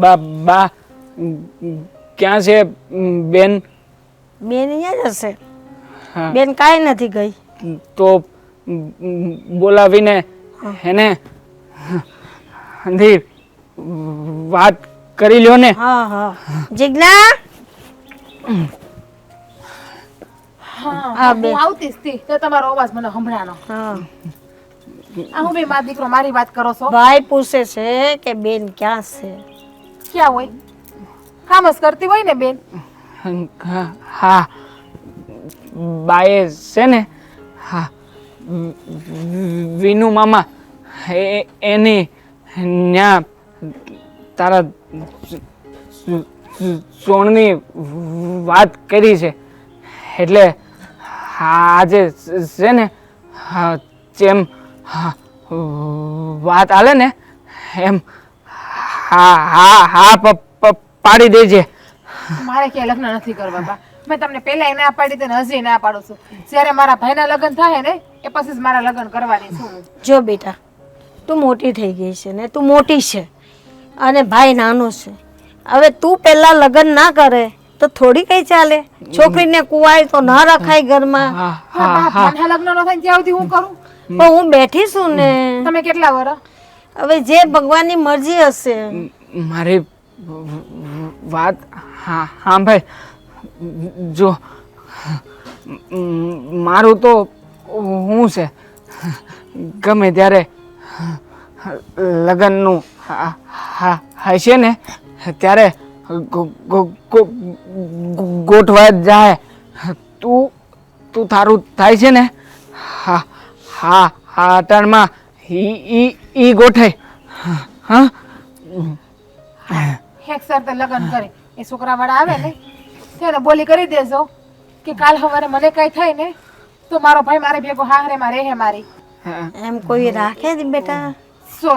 બા બા ક્યાં છે બેન? બેન અહીંયા જ હશે. હા. બેન કાંઈ નથી ગઈ. તો બોલાવીને એને અંધીર વાત કરી લ્યો ને. હા હા. જિજ્ઞા? હા હા, આવતી તો તમારો અવાજ મને સંભળાનો હા. આ હું બે મારા દીકરો મારી વાત કરો છો? ભાઈ પૂછે છે કે બેન ક્યાં છે? ક્યાં હોય? ખામસ કરતી હોય ને બેન. હા. બાએ છે ને હા વિનુ મામા એ એની ન્યા તારા સોણની વાત કરી છે. એટલે આજે છે ને હા જેમ હા વાત હાલે ને? એમ હા હા હા પાડી દેજે. મારે ક્યાંય લગ્ન નથી કરવા બા. મેં તમને પહેલા ના પાડી દે ને હજી ના પાડું છું. જ્યારે મારા ભાઈના લગ્ન થાય ને એ પછી જ મારા લગ્ન કરવાની છું જો બેટા તું મોટી થઈ ગઈ છે ને તું મોટી છે અને ભાઈ નાનો છે. હવે તું પહેલા લગ્ન ના કરે તો થોડી કઈ ચાલે? છોકરીને કુવાય તો ના રખાય ઘરમાં. લગ્ન ન થાય ત્યાં સુધી હું કરું? પણ હું બેઠી છું ને. તમે કેટલા વર? હવે જે ભગવાનની મરજી હશે. મારી વાત હા હા ભાઈ. જો મારું તો હું છે. ગમે ત્યારે લગ્નનું હા હા હશે ને ત્યારે ગોઠવા જાય. તું તું તારું થાય છે ને? હા. હા હા અટાણમાં ઈ ઈ ઈ ગોઠાય હા એક તો લગ્ન કરે. એ છોકરા વાળા આવે ને તેને બોલી કરી દેજો કે કાલ સવારે મને કઈ થાય ને તો મારો ભાઈ મારે ભેગો હાહરે માં રહે મારી. એમ કોઈ રાખે જ બેટા? સો.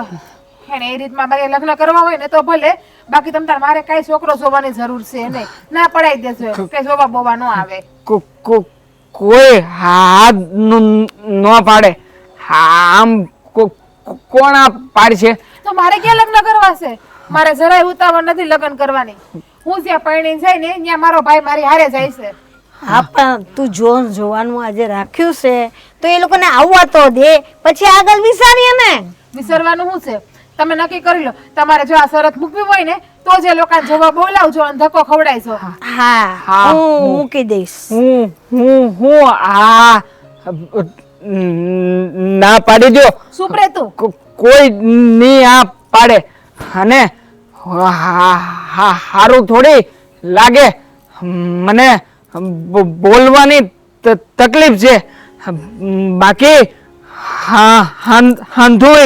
એને એ રીતમાં મારે લગ્ન કરવા હોય ને તો ભલે બાકી તમ તાર મારે કઈ છોકરો જોવાની જરૂર છે નહીં. ના પડાઈ દેજો કે જોવા બોવા ન આવે. કુક કો- કોઈ હાથ ન ન પાડે. આમ કો- કો- કોણ આ પાડશે? તો મારે ક્યાં લગ્ન કરવા છે? મારે જરાય ઉતાવળ નથી લગ્ન કરવાની. હું જ્યાં પરણી જાય ને ત્યાં મારો ભાઈ મારી હારે જાય છે. હા પણ તું જોન જોવાનું આજે રાખ્યું છે તો એ લોકોને આવવા તો દે. પછી આગળ વિચારીએ ને. વિસરવાનું શું છે? તમે નક્કી કરી લો. તમારે જો આ શરત મૂકવી હોય ને તો જે લોકો જવા બોલાવજો અને ધક્કો ખવડાવજો. હા હા, હું હું- મૂકી દઈશ. હું હું હું આ ના પાડી દો. સુપ્રે તું. કોઈ નહીં આ પાડે. અને હારું થોડી લાગે. મને બોલવાની તકલીફ છે. બાકી હા હાં- હાંધુય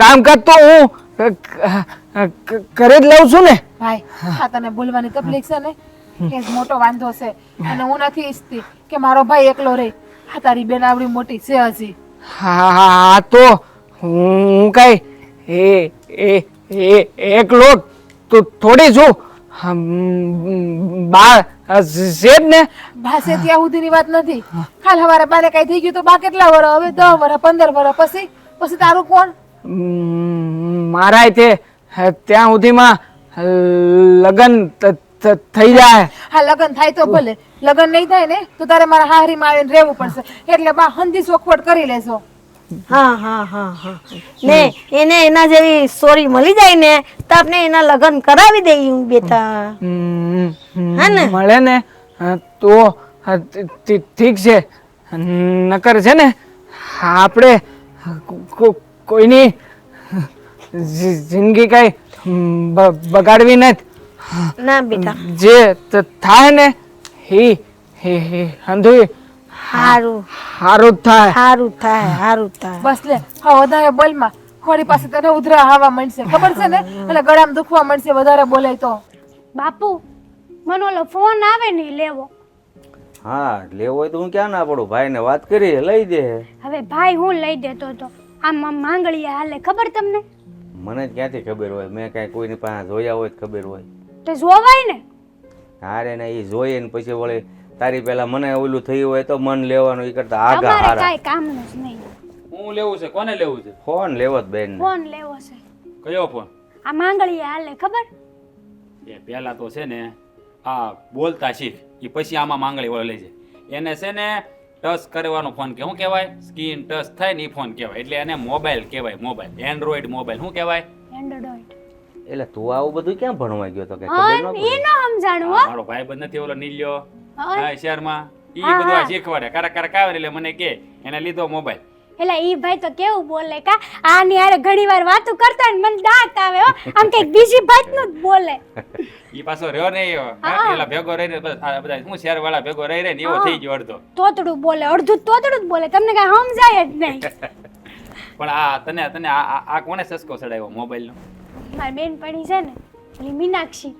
કામકાજ તો હું ક- ક- કરી જ લઉં છું ને. ભાઈ આ તને બોલવાની તકલીફ છે ને? એ જ મોટો વાંધો છે. અને હું નથી ઈચ્છતી કે મારો ભાઈ એકલો રહે. આ તારી બેન આવડી મોટી છે હજી. હા હા તો હું કઈ એ એ એ એકલો તો થોડી છું. બા જ ને? ભાષે ત્યાં સુધીની વાત નથી. કાલ હવારે બારે કઈ થઈ ગયું તો બા કેટલા વર હવે દસ વર પંદર વર પછી? પછી તારું કોણ? મારાય તે ત્યાં સુધીમાં લગ્ન થઈ જાય. હા લગન થાય તો ભલે. લગન નહીં થાય ને તો તારે મારા હાહરીમાં આવીને રહેવું પડશે. એટલે બા હંધી સોખવટ કરી લેશો હા હા હા હા. ને એને એના જેવી સોરી મળી જાય ને તો આપણે એના લગન કરાવી દઈએ બેટા હમ, હા ને? મળે ને તો ઠીક છે. નકર છે ને આપણે કોઈની જિંદગી કઈ બગાડવી નથી. ના બેટા. જે થાય ને હી હી હી હારું. હારું થાય. હારું થાય હારું થાય. બસ લે હા વધારે બોલમાં ખોડી પાસે તને ઉધરા આવવા મળશે. ખબર છે ને? એટલે ગળામાં દુખવા મળશે વધારે બોલાય તો. બાપુ મને ઓલો ફોન આવે ને લેવો. હા લેવો હોય તો હું ક્યાં ના પડું? ભાઈને વાત કરી લઈ દે. હવે ભાઈ હું લઈ દેતો હતો આમ આમ હાલે. ખબર તમને? મને જ ક્યાંથી ખબર હોય? મેં કાંઈ કોઈની પાસે જોયા હોય તો ખબર હોય. તો જોવાય ને? હારે ને એ જોઈએ ને પછી વળે તારી પહેલા મને ઓલું થયું હોય તો મન લેવાનું એ કરતા આગા અમારે હારા. કાંઈ કામનું જ નહીં. હું લેવું છે? કોને લેવું છે? ફોન લેવો જ બેન ફોન લેવો છે. કયો ફોન? આ માંગળીએ હાલે ખબર? એ પહેલા તો છે ને આ બોલતા શીખ. એ પછી આમાં માંગળી વળે છે. એને છે ને ટચ કરવાનો ફોન કે શું કહેવાય? સ્કીન ટચ થાય ને એ ફોન કહેવાય. એટલે એને મોબાઈલ કહેવાય મોબાઈલ. એન્ડ્રોઈડ મોબાઈલ શું કહેવાય? એન્ડ્રોઈડ એટલે તું આવું બધું ક્યાં ભણવા ગયો તો કે ખબર ન પડી? ન સમજાણું હો. મારો ભાઈ બંધ નથી ઓલો નીલ્યો. હા. હા શહેરમાં. ઈ બધું આ શીખવાડે. કારક કારક આવે એટલે મને કે એને લીધો મોબાઈલ. એટલે ઈ ભાઈ તો કેવું બોલે કા? આની હારે ઘણી વાર વાતો કરતા ને મને દાંત આવે હો. આમ કંઈક બીજી ભાતનું જ બોલે. ઈ પાછો રહ્યો ને હા, હા. પેલા ભેગો રહીને બધા શું શહેર વાળા ભેગો રહી રહે ને એવો થઈ ગયો અડધો. તોતડું બોલે અડધું તોતડું જ બોલે તમને કઈ સમજાય જ નહીં. પણ આ તને તને આ કોને સસકો ચડાવ્યો મોબાઈલ નો મારી બેનપણી છે ને પેલી મીનાક્ષી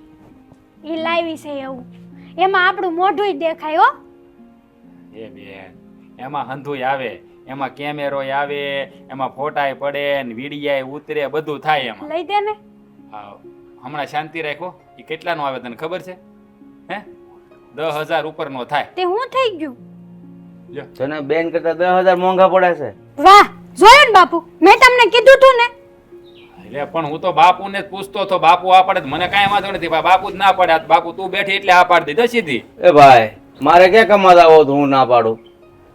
એ લાવી છે એવું. એમાં આપણું મોઢું દેખાય હો. એ બેન એમાં હંધુય આવે એમાં કેમેરોય આવે એમાં ફોટાય પડે ને વિડીયાય ઉતરે બધું થાય એમાં. લઈ દે ને. હા, હમણાં શાંતિ રાખો. એ કેટલાનો આવે તને ખબર છે? હે? દસ હજાર ઉપરનો થાય. તે હું થઈ ગયું? તને બેન કરતા દસ હજાર મોંઘા પડે છે. વાહ જોયું ને બાપુ મેં તમને કીધું તું ને. એટલે પણ હું તો બાપુને જ પૂછતો હતો. બાપુ આ પડે તો મને કાંઈ વાંધો નથી ભાઈ બાપુ જ ના પડે. બાપુ તું બેઠી એટલે આ પાડી દીધો સીધી. એ ભાઈ મારે ક્યાં કમાતા આવો તો હું ના પાડું?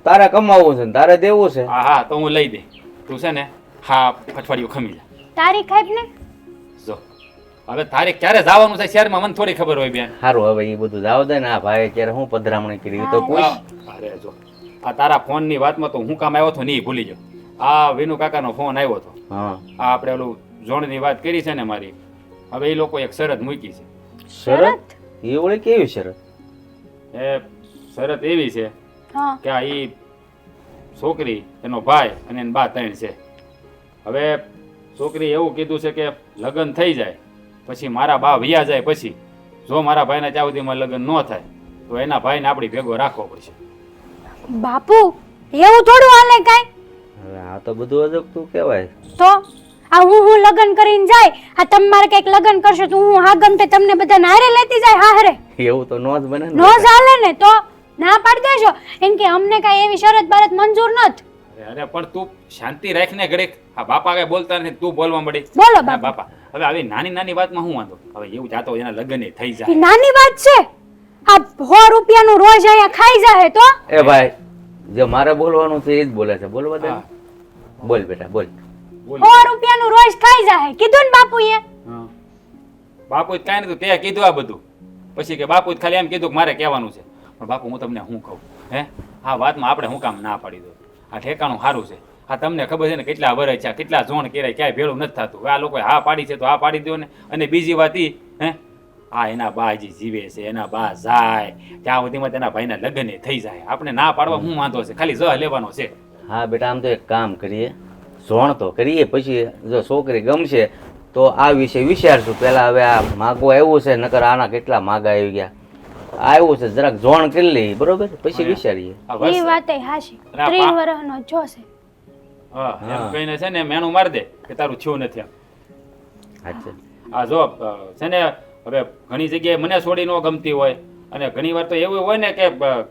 તારે કમાવું છે ને તારે દેવું છે? હા હા તો હું લઈ દે. તું છે ને હા અઠવાડિયું ખમી જા. તારી ખાઈ ને? હવે તારે ક્યારે જવાનું છે? શહેરમાં મને થોડી ખબર હોય બેન. સારું હવે એ બધું જાવ દે ને. આ ભાઈ ક્યારે હું પધરામણી કરી? તો કોઈ અરે જો આ તારા ફોનની વાતમાં તો હું કામ આવ્યો હતો નહીં ભૂલી જાઉં. આ વિનુ કાકાનો ફોન આવ્યો હતો હા. આ આપણે ઓલું ઝોણની વાત કરી છે ને મારી. હવે એ લોકો એક શરત મૂકી છે. શરત? એ વળી કેવી શરત? એ શરત એવી છે કે આ ઈ છોકરી એનો ભાઈ અને એની બા ત્રણ છે. હવે છોકરી એવું કીધું છે કે લગ્ન થઈ જાય. પછી મારા બા વ્યા જાય પછી જો મારા ભાઈના ત્યાં સુધીમાં લગ્ન ન થાય તો એના ભાઈને આપણી ભેગો રાખવો પડશે. બાપુ એવું થોડું હાલે કાંઈ? હવે આ તો બધું અજુગતું કહેવાય. તો આ હું હું લગ્ન કરીને જાય આ તમે મારે કંઈક લગ્ન કરશો તો હું હા ગમતે તમને બધા હારે લેતી જાય હારે? એવું તો નો જ બને નો જ ચાલે ને તો ના પાડી દેજો એમ કે અમને કાંઈ એવી શરત બરત મંજૂર નથ અરે અરે પણ તું શાંતિ રાખને ઘડીક. આ બાપા કઈ બોલતા નથી તું બોલવા મળી બોલો બાપા. હવે આવી નાની નાની વાતમાં હું વાંધો? હવે એવું જાતો એના લગ્ન થઈ જાય. નાની વાત છે? આ સો રૂપિયાનું રોજ અહીંયા ખાઈ જાય તો? એ ભાઈ જે મારે બોલવાનું છે એ જ બોલે છે. બોલવા દે બોલ બેટા બોલ. સો રૂપિયાનું રોજ ખાઈ જાય કીધું ને બાપુએ. હા. બાપુ કાંઈ નતું તે કીધું આ બધું. પછી કે બાપુ ખાલી એમ કીધું કે મારે કહેવાનું છે. પણ બાપુ હું તમને શું કહું? હે? આ વાતમાં આપણે શું કામ ના પાડી દઉં આ ઠેકાણું સારું છે. આ તમને ખબર છે ને કેટલા વર છે કેટલા ઝોણ કેરાય ક્યાંય ભેળું નથી થતું. આ લોકોએ હા પાડી છે તો હા પાડી દો ને. અને બીજી વાત એ હે? આ એના બા હજી જીવે છે એના બા જાય ત્યાં સુધીમાં તેના ભાઈના લગ્ન થઈ જાય. આપણે ના પાડવા હું વાંધો છે? ખાલી જહ લેવાનો છે. હા બેટા આમ તો એક કામ કરીએ. ઝોણ તો કરીએ પછી જો છોકરી ગમશે તો આ વિશે વિચારશું. પેલા હવે આ માગો આવ્યું છે નકર આના કેટલા માગા આવી ગયા. આવ્યું છે જરાક જોણ કરી લઈએ બરોબર? પછી વિચારીએ. એ વાત હાશી ત્રણ વર્ષનો જોશે હા એમ કહીને છે ને મેણું મારી દે કે તારું થયું નથી એમ. અચ્છા આ જો છે ને હવે ઘણી જગ્યાએ મને છોડી ન ગમતી હોય અને ઘણી વાર તો એવું હોય ને કે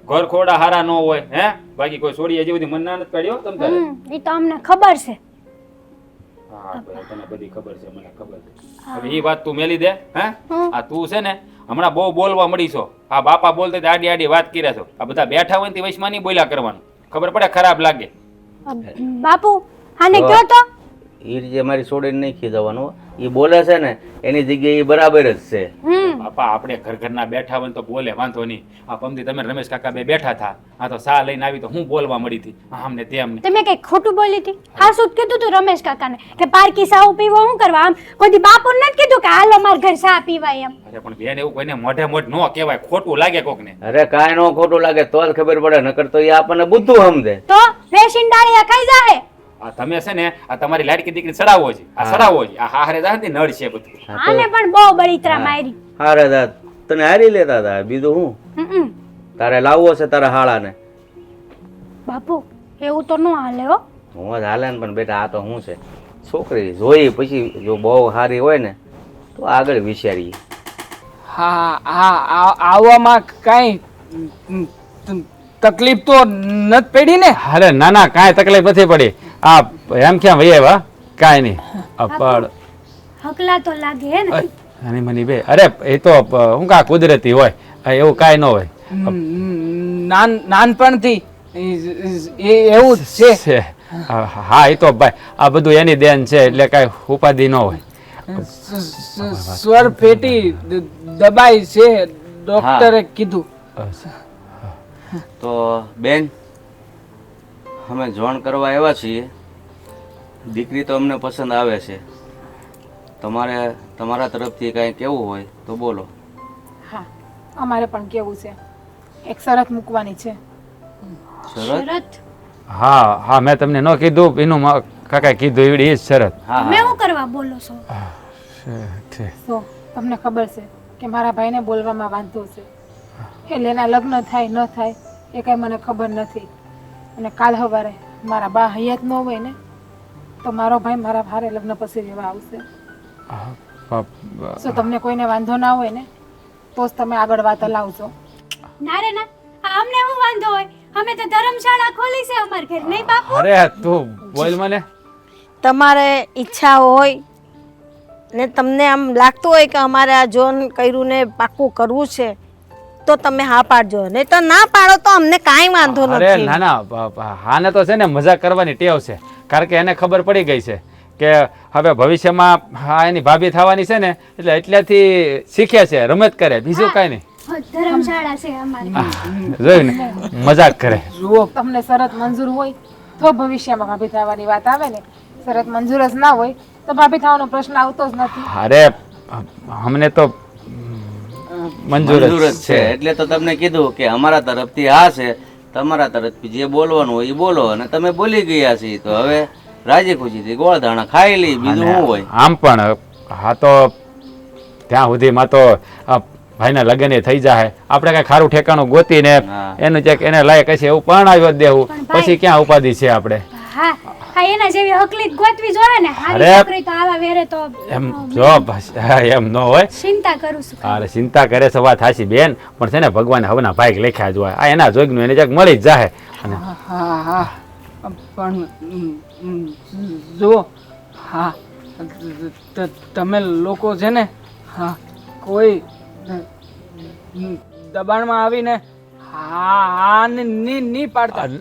ઘર ખોડા હારા ન હોય હે? બાકી કોઈ છોડી હજી બધી મનના નથી પડ્યો તમ તારે? એ તો અમને ખબર છે. હા ભાઈ, તને બધી ખબર છે મને ખબર છે. હવે એ વાત તું મેલી દે હે. આ તું છે ને હમણાં બહુ બોલવા મળી છો. આ બાપા બોલતા આડી આડી વાત કર્યા છો. આ બધા બેઠા હોય ને તે વચમાં નહીં બોલ્યા કરવાનું. ખબર પડે ખરાબ લાગે. બાપુ આને કયો તો? એ રીતે મારી છોડીને નહીં ખીજવાનું એ બોલે છે ને એની જગ્યાએ ઈ બરાબર જ છે. બાપા આપણે ઘર ઘરના બેઠા હોય તો બોલે વાંધો નહીં. આ પમદી તમે રમેશ કાકા બે બેઠા થા આ તો સા લઈને આવી તો હું બોલવા મળી હતી. આમને તેમને તમે કઈ ખોટું બોલી હતી? હા શું કીધું તું રમેશ કાકાને? કે પારકી સાવ પીવો શું કરવા? આમ કોઈ બાપુ નથી કીધું કે હાલો માર ઘર સા પીવાય એમ? અરે પણ બેન એવું કોઈને મોઢે મોઢ નો કહેવાય. ખોટું લાગે કોકને. અરે કાંઈ નો ખોટું લાગે તો જ ખબર પડે નકર તો એ આપણને બુદ્ધું સમજે. તો રેશિન ડાળિયા ખાઈ આ તમે છે ને આ તમારી લાડકી દીકરી ચડાવો છે. આ ચડાવો છે. આ હારે જાય ને નળ છે બધું. આને પણ બહુ બળીતરા મારી. હારે દાદ તને હારી લેતા હતા. બીજું હું? તારે લાવવો છે તારા હાળાને. બાપુ એવું તો ન હાલે હો. હું જ હાલે ને પણ બેટા આ તો શું છે? છોકરી જોઈ પછી જો બહુ સારી હોય ને તો આગળ વિચારીએ. હા હા આવવામાં કાંઈ તકલીફ તો નથી પડી ને? અરે ના ના કાંઈ તકલીફ નથી પડી. આ એમ ક્યાં ભાઈ આવ્યા? કાંઈ નહીં. આ પણ હકલા તો લાગે હે ને? અને મની બે. અરે એ તો હું કા કુદરતી હોય? એવું કાંઈ ન હોય. નાન નાનપણથી એવું છે. છે. હા, એ તો ભાઈ આ બધું એની દેન છે એટલે કાંઈ ઉપાધિ ન હોય. સ્વર પેટી દબાઈ છે ડોક્ટરે કીધું. તો બેન અમે જોણ કરવા આવ્યા છીએ. દીકરી તો અમને પસંદ આવે છે. તમારે તમારા તરફથી કાંઈ કેવું હોય તો બોલો. હા અમારે પણ કેવું છે. એક શરત મૂકવાની છે. શરત? હા હા મેં તમને ન કીધું એનું કાકા કાકાએ કીધું એવડી એ જ શરત. હા હું. શું કરવા બોલો છો. તો તમને ખબર છે કે મારા ભાઈને બોલવામાં વાંધો છે. એટલે એના લગ્ન થાય ન થાય એ કાંઈ મને ખબર નથી. અને કાલ સવારે મારા બા હયાત ન હોય ને તો મારો ભાઈ મારા ભારે લગ્ન પછી રહેવા આવશે. શું તમને કોઈને વાંધો ના હોય ને તો જ તમે આગળ વાત લાવજો. ના રે ના. અમને શું વાંધો હોય? અમે તો ધર્મશાળા ખોલી છે અમાર ઘર નહીં બાપુ? અરે તું બોલ મને. તમારે ઈચ્છા હોય ને તમને આમ લાગતું હોય કે અમારે આ જોન કર્યું ને પાક્કું કરવું છે તો તમે હા પાડજો. નહીં તો ના પાડો તો અમને કાંઈ વાંધો અરે નથી. ના ના બ- હાને તો છે ને મજાક કરવાની ટેવ છે. કારણ કે એને ખબર પડી ગઈ છે કે હવે ભવિષ્યમાં હા એની ભાભી થવાની છે ને એટલે એટલેથી શીખે છે રમત કરે. બીજું કાંઈ નહીં. ધર્મશાળા છે અમારી. જોયું ને મજાક કરે. જુઓ તમને શરત મંજૂર હોય તો ભવિષ્યમાં ભાભી થવાની વાત આવે ને. શરત મંજૂર જ ના હોય તો ભાભી થવાનો પ્રશ્ન આવતો જ નથી. અરે અમને તો મંજૂર જ છે. એટલે તો તમને કીધું કે અમારા તરફથી હા છે તમારા તરફથી જે બોલવાનું હોય એ બોલો. અને તમે બોલી ગયા છીએ. તો હવે રાજી ખુશીથી ગોળ ધાણા ખાઈ લઈ બીજું શું હોય? આમ પણ હા તો ત્યાં સુધીમાં તો ભાઈના લગ્ન એ થઈ જાય આપણે કઈ ખારું ઠેકાણું ગોતીને ને એનું ચેક એને લાયક હશે એવું પણ આવ્યો દેવું. પછી ક્યાં ઉપાધિ છે આપણે? હા હા એના જેવી હકલી જ ગોતવી જોઈએ ને હારી અરે. છોકરી તો આવા વેરે તો એમ જો બસ, હા, એમ ન હોય. ચિંતા કરું છું અરે ચિંતા કરે છે વાત હાચી બેન. પણ છે ને ભગવાન હવના ભાગ લેખ્યા જ હોય. આ એના જોગનું એને ક્યાંક મળી જ જાય અને હા હા પણ જુઓ હા ત- તમે લોકો છે ને હા કોઈ દબાણમાં આવીને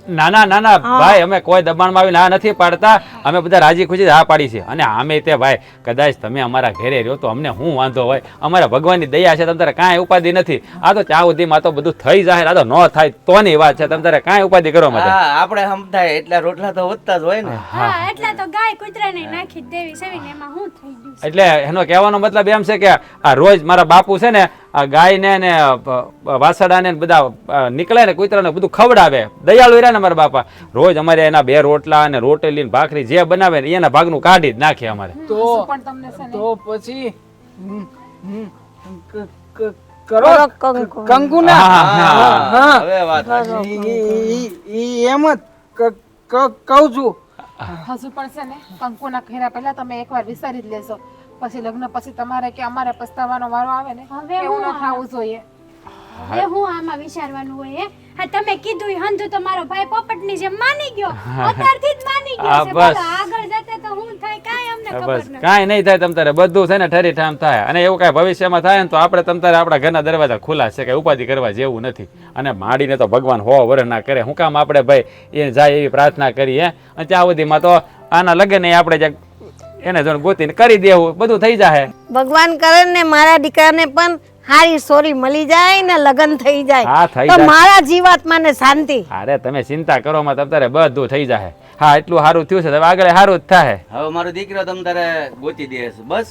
ના ના ના ના ભાઈ અમે કોઈ દબાણમાં આવીને આ નથી પાડતા. અમે બધા રાજી ખુશી હા પાડી છે. અને આમે તે ભાઈ કદાચ તમે અમારા ઘરે રહ્યો તો અમને શું વાંધો હોય? અમારા ભગવાનની દયા છે તમારે કાંઈ ઉપાધિ નથી. આ તો ત્યાં સુધીમાં તો બધું થઈ જાય આ તો ન થાય તોની વાત છે. તમારે કાંઈ ઉપાધિ કરો માટે? હા આપણે સમજાય એટલા રોટલા તો વધતા જ હોય ને. હા. એટલે તો ગાય કૂતરાને નાખી દેવી સેવીને એમાં શું થઈ ગયું એટલે એનો કહેવાનો મતલબ એમ છે કે આ રોજ મારા બાપુ છે ને આ ગાયને ને વાસડાને બધા નીકળે ને કૂતરાને બધું ખવડાવે. દયાળુ રહ્યા ને અમારા બાપા. રોજ અમારે એના બે રોટલા અને રોટલી ભાખરી જે બનાવે ને એના ભાગનું કાઢી જ નાખે અમારે. તો શું પણ તમને છે ને? તો પછી કરો. કંકુના. હવે વાત એમ જ ક- ક- કહું છું. હજુ પણ છે ને? કંકુના ખેરા પહેલા તમે એકવાર વિચારી જ લેશો. પછી લગ્ન પછી તમારે કે અમારે પસ્તાવાનો વારો આવે ને હવે એવું ન થવું જોઈએ. હવે હું. આમાં વિચારવાનું હોય હા? તમે કીધું હંધુ તો મારો ભાઈ પોપટની જેમ માની ગયો. અત્યારથી જ માની ગયો છે. બસ. આગળ જતે તો હું થાય કાઈ અમને ખબર નથી. કાઈ નહીં થાય તમ તારે. બધું છે ને ઠરી ઠામ થાય. અને એવું કાઈ ભવિષ્યમાં થાય ને તો આપણે તમ તારે આપણા ઘરના દરવાજા ખુલ્લા છે કે ઉપાધિ કરવા જેવું નથી. અને માડીને તો ભગવાન હો વર ના કરે. હું કામ આપણે ભાઈ એ જાય એવી પ્રાર્થના કરીએ. અને ત્યાં સુધીમાં તો આના લગ્ન આપણે જ્યાંક એને જો ગોતીને કરી દેવું બધું થઈ જાય ભગવાન કરે ને મારા દીકરાને પણ હારી સોરી મળી જાય ને લગન થઈ હા, જાય થઈ તો જાય. મારા જીવાત્માને શાંતિ. અરે તમે ચિંતા કરો માં તમ તારે બધું થઈ જાય હા એટલું સારું થયું છે હવે આગળ સારું જ થાય હવે મારો દીકરો તમ તારે ગોતી દે છે બસ.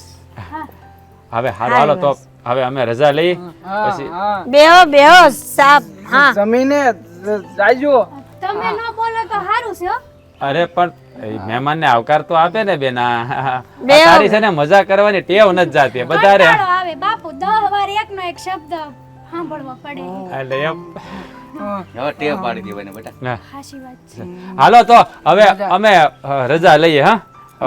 હવે સારું હાલો તો હવે અમે રજા લઈ પછી બેહો બેહો સાપ હા. જમીને જાજો તમે ન બોલો તો સારું છે હો. અરે પણ મહેમાન ને આવકાર તો આપે ને બેના. તારી છે ને મજા કરવાની ટેવ નથી જાતી. કંટાળો આવે. બાપુ દહ વાર એકનો એક શબ્દ સાંભળવો પડે. એટલે એમ. હવે ટેવ પાડી દેવાય બેટા. ના. વાત છે. હાલો તો હવે અમે રજા લઈએ હા?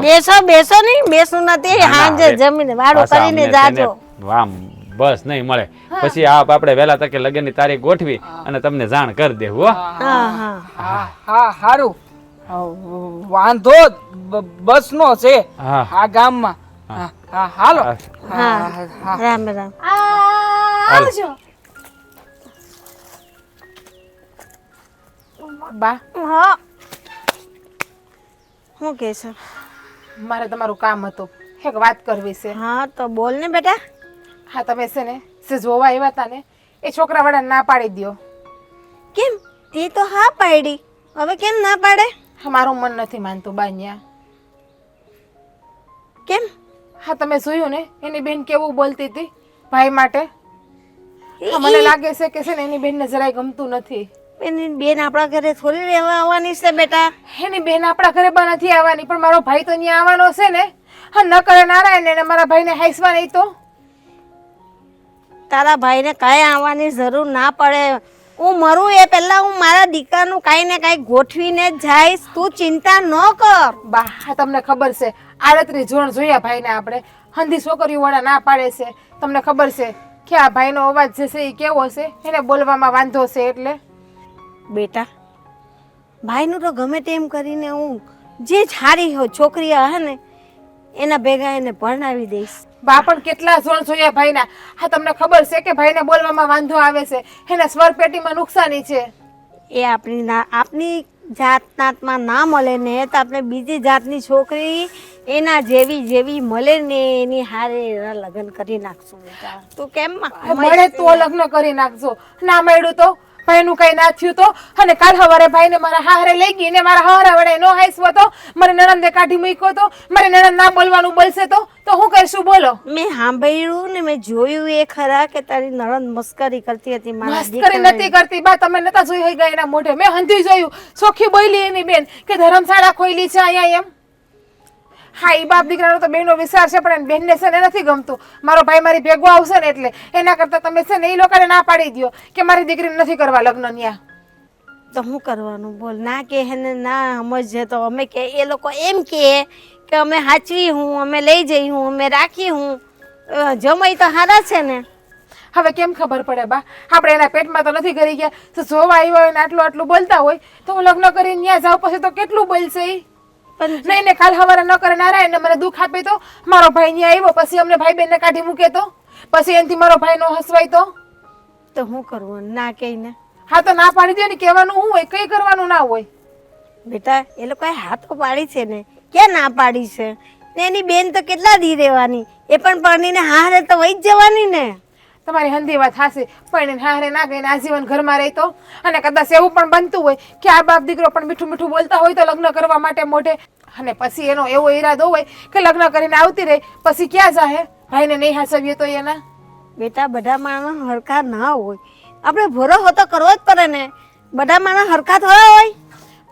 બેસો બેસો નહીં. બેસું નથી હાંજે જમીને વાડું કરીને જાજો. વામ બસ નહીં મળે. પછી આપ આપણે વહેલા તકે લગ્નની તારીખ ગોઠવી અને તમને જાણ કરી દેવું હો. હા હા. હા. હા સારું વાંધો બ- બસનો છે. હા. આ ગામમાં. હા. હા હાલો. હા. હા રામ રામ. આવજો. બા. હા. શું કે છે? મારે તમારું કામ હતું. એક વાત કરવી છે. હા તો બોલ ને બેટા. હા તમે છે ને સે જોવા આવ્યા હતા ને એ છોકરા વાળા ના પાડી દ્યો. કેમ? તે તો હા પાડી. હવે કેમ ના પાડે? હા મારું મન નથી માનતું બાન્યા. કેમ? હા તમે જોયું ને એની બેન કેવું બોલતી હતી ભાઈ માટે? હા મને લાગે છે કે છે ને એની બેનને જરાય ગમતું નથી. એની બેન આપણા ઘરે થોડી રહેવા આવવાની છે બેટા. એની બેન આપણા ઘરે પણ નથી આવવાની પણ મારો ભાઈ તો અહીંયા આવવાનો છે ને. હા ન કરે નારાયણ એને મારા ભાઈને હાઈસવા નહીં તો. તારા ભાઈને કાંઈ આવવાની જરૂર ના પડે. હું મરું એ પહેલા હું મારા દીકરાનું કાંઈ ને કાંઈ ગોઠવીને જ જઈશ. તું ચિંતા ન કર. બા તમને ખબર છે. આડત્રીસ જોણ જોયા ભાઈને આપણે. હંધી છોકરીઓ વાળા ના પાડે છે. તમને ખબર છે કે આ ભાઈનો અવાજ જે છે એ કેવો છે? એને બોલવામાં વાંધો છે એટલે? બેટા ભાઈનું તો ગમે તેમ કરીને હું જે સારી હો છોકરી હે ને એના ભેગા એને ભણાવી દઈશ. બા પણ કેટલા ઝોણ જોયા ભાઈના? હા તમને ખબર છે કે ભાઈને બોલવામાં વાંધો આવે છે. એના સ્વર પેટીમાં નુકસાની છે. એ આપણી ના આપની જાત નાતમાં ના મળે ને તો આપણે બીજી જાતની છોકરી એના જેવી જેવી મળે ને એની હારે એના લગ્ન કરી નાખશું. તો તું કેમ મળે તો લગ્ન કરી નાખજો. ના મળ્યું તો? ભાઈનું કઈ ના થયું તો? અને કાલ સવારે ભાઈને મારા હારે લઈ ગઈ ને મારા હારા વડે નો હાઈસવો તો મારી નણંદને કાઢી મૂક્યો તો મારી નણંદ ના બોલવાનું બોલશે તો? તો હું કહીશું બોલો. મેં સાંભળ્યું ને મેં જોયું એ ખરા કે તારી નણંદ મસ્કરી કરતી હતી મારા મસ્કરી નથી કરતી બા તમે નતા જોઈ હોય ગયા એના મોઢે. મેં હંધી જોયું. સોખી બોલી એની બેન કે ધર્મશાળા ખોઈલી છે અહીંયા એમ. હા એ બાપ દીકરાનો તો બહેનો વિચાર છે પણ બેનને છે ને નથી ગમતું. મારો ભાઈ મારી ભેગો આવશે ને એટલે એના કરતાં તમે છે ને એ લોકોને ના પાડી દ્યો કે મારી દીકરીને નથી કરવા લગ્ન ન્યા. તો શું કરવાનું? બોલ ના કે એને ના સમજે તો અમે કે એ લોકો એમ કે કે અમે હાચવી હું અમે લઈ જઈ હું અમે રાખી હું. જમાઈ તો હારા છે ને. હવે કેમ ખબર પડે બા? આપણે એના પેટમાં તો નથી કરી ગયા. તો જોવા આવ્યો હોય ને આટલું આટલું બોલતા હોય તો હું લગ્ન કરીને ત્યાં જાઉં પછી તો કેટલું બોલશે પણ નહીં ને કાલ હવારે ન કરે નારાયણ ને મને દુઃખ આપે તો. મારો ભાઈ ત્યાં આવ્યો પછી અમને ભાઈ બેનને કાઢી મૂકે તો. પછી એનાથી મારો ભાઈ નો હસવાય તો. તો હું કરવું? ના કહીને હા તો ના પાડી દે ને કહેવાનું હું હોય કઈ કરવાનું ના હોય. બેટા એ લોકોએ હાથો પાડી છે ને. ક્યાં ના પાડી છે? ને એની બેન તો કેટલા દી રહેવાની? એ પણ પરણીને હારે તો વહી જ જવાની ને. તમારી હંધી વાત હાસી પણ એને હારે ના ગઈને આજીવન ઘરમાં રહેતો. અને કદાચ એવું પણ બનતું હોય કે આ બાપ દીકરો પણ મીઠું મીઠું બોલતા હોય તો લગ્ન કરવા માટે મોઢે. અને પછી એનો એવો ઈરાદો હોય કે લગ્ન કરીને આવતી રહે પછી ક્યાં જાહે? ભાઈને નહીં હાસવીએ તો એના? બેટા બધા માણસ હરકા ના હોય. આપણે ભરોસો તો કરવો જ પડે ને. બધા માણસ હરકા થોડા હોય.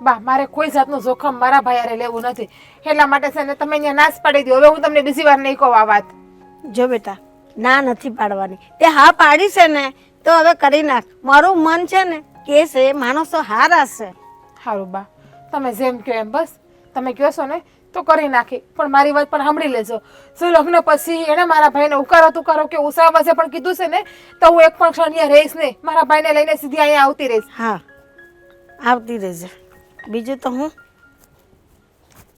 બા મારે કોઈ જાતનું જોખમ મારા ભાઈ લેવું નથી. એટલા માટે છે ને તમે અહીંયા નાશ પાડી દો હવે હું તમને બીજી વાર નહીં કહું આ વાત. જો બેટા ના નથી પાડવાની. તે હા પાડી છે ને તો હવે કરી નાખ. મારું મન છે ને કે છે માણસો હારા છે સારું બા. તમે જેમ કહો એમ બસ. તમે કહો છો ને તો કરી નાખી. પણ મારી વાત પણ સાંભળી લેજો. શું લગ્ન પછી એણે મારા ભાઈને ઉકારો તુકારો કે ઉસાવાસે પણ કીધું છે ને તો હું એક પણ ક્ષણ અહીંયા રહીશ ને મારા ભાઈને લઈને સીધી અહીંયા આવતી રહીશ. હા. આવતી રહેજે. બીજું તો હું?